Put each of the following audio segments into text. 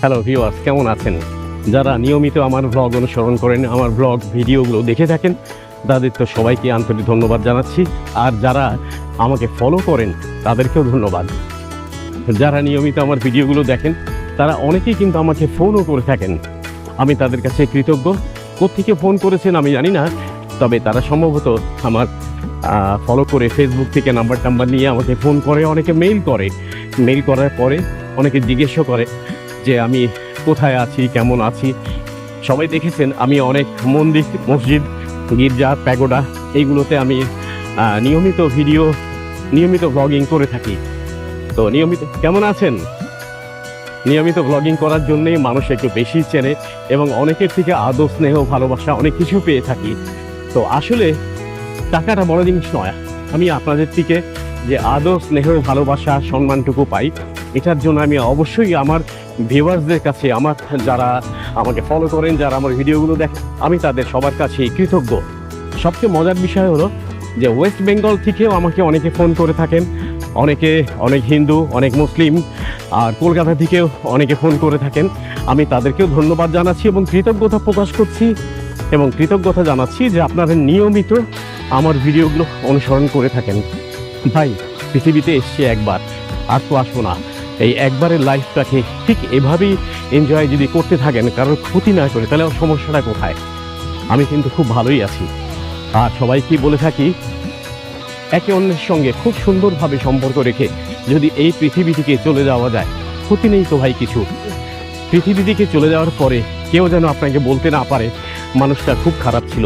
Hello viewers কেমন আছেন? যারা নিয়মিত আমার ব্লগ অনুসরণ করেন, আমার ব্লগ ভিডিওগুলো দেখে থাকেন, তাদের তো সবাইকে আন্তরিক ধন্যবাদ জানাচ্ছি। আর যারা আমাকে ফলো করেন, তাদেরকেও ধন্যবাদ। যারা নিয়মিত আমার ভিডিওগুলো দেখেন, তারা অনেকেই কিন্তু আমাকে ফোনও করে থাকেন। আমি তাদের কাছে কৃতজ্ঞ। কোত্থেকে ফোন করেছেন আমি জানি না, তবে তারা সম্ভবত আমার ফলো করে ফেসবুক থেকে নাম্বার টাম্বার নিয়ে আমাকে ফোন করে, অনেকে মেইল করে। মেইল করার পরে অনেকে জিজ্ঞেসও করে। যে আমি কোথায় আছি, কেমন আছি। সবাই দেখেছেন আমি অনেক মন্দির, মসজিদ, গির্জা, প্যাগোডা এইগুলোতে আমি নিয়মিত ভিডিও, নিয়মিত ব্লগিং করে থাকি। তো নিয়মিত, কেমন আছেন? নিয়মিত ব্লগিং করার জন্যেই মানুষ একটু বেশি চেনে এবং অনেকের থেকে আদর, স্নেহ, ভালোবাসা অনেক কিছু পেয়ে থাকি। তো আসলে টাকাটা বড় জিনিস নয়। আমি আপনাদের থেকে যে আদর, স্নেহ, ভালোবাসা, সম্মানটুকু পাই। এটার জন্য আমি অবশ্যই আমার ভিউয়ার্সদের কাছে, আমার যারা আমাকে ফলো করেন, যারা আমার ভিডিওগুলো দেখেন, আমি তাদের সবার কাছে কৃতজ্ঞ। সবচেয়ে মজার বিষয় হলো যে ওয়েস্ট বেঙ্গল থেকেও আমাকে অনেকে ফোন করে থাকেন। অনেকে অনেক হিন্দু, অনেক মুসলিম, আর কলকাতা থেকেও অনেকে ফোন করে থাকেন। আমি তাদেরকেও ধন্যবাদ জানাচ্ছি এবং কৃতজ্ঞতা প্রকাশ করছি এবং কৃতজ্ঞতা জানাচ্ছি যে আপনারা নিয়মিত আমার ভিডিওগুলো অনুসরণ করে থাকেন। ভাই, পৃথিবীতে এসছে একবার, আর তো আসব না। এই একবারের লাইফটাকে ঠিক এভাবেই এনজয় যদি করতে থাকেন, কারোর ক্ষতি না করে, তাহলে সমস্যাটা কোথায়? আমি কিন্তু খুব ভালোই আছি। আর সবাইকে বলে থাকি, একে অন্যের সঙ্গে খুব সুন্দরভাবে সম্পর্ক রেখে যদি এই পৃথিবী থেকে চলে যাওয়া যায়, ক্ষতি নেই তো ভাই কিছু? পৃথিবী থেকে চলে যাওয়ার পরে কেউ যেন আপনাকে বলতে না পারে, মানুষটা খুব খারাপ ছিল।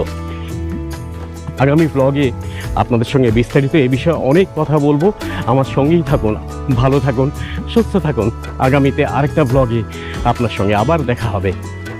আগামী ব্লগে আপনাদের সঙ্গে বিস্তারিত এ বিষয়ে অনেক কথা বলব। আমার সঙ্গেই থাকুন, ভালো থাকুন, সুস্থ থাকুন। আগামীতে আরেকটা ব্লগে আপনার সঙ্গে আবার দেখা হবে।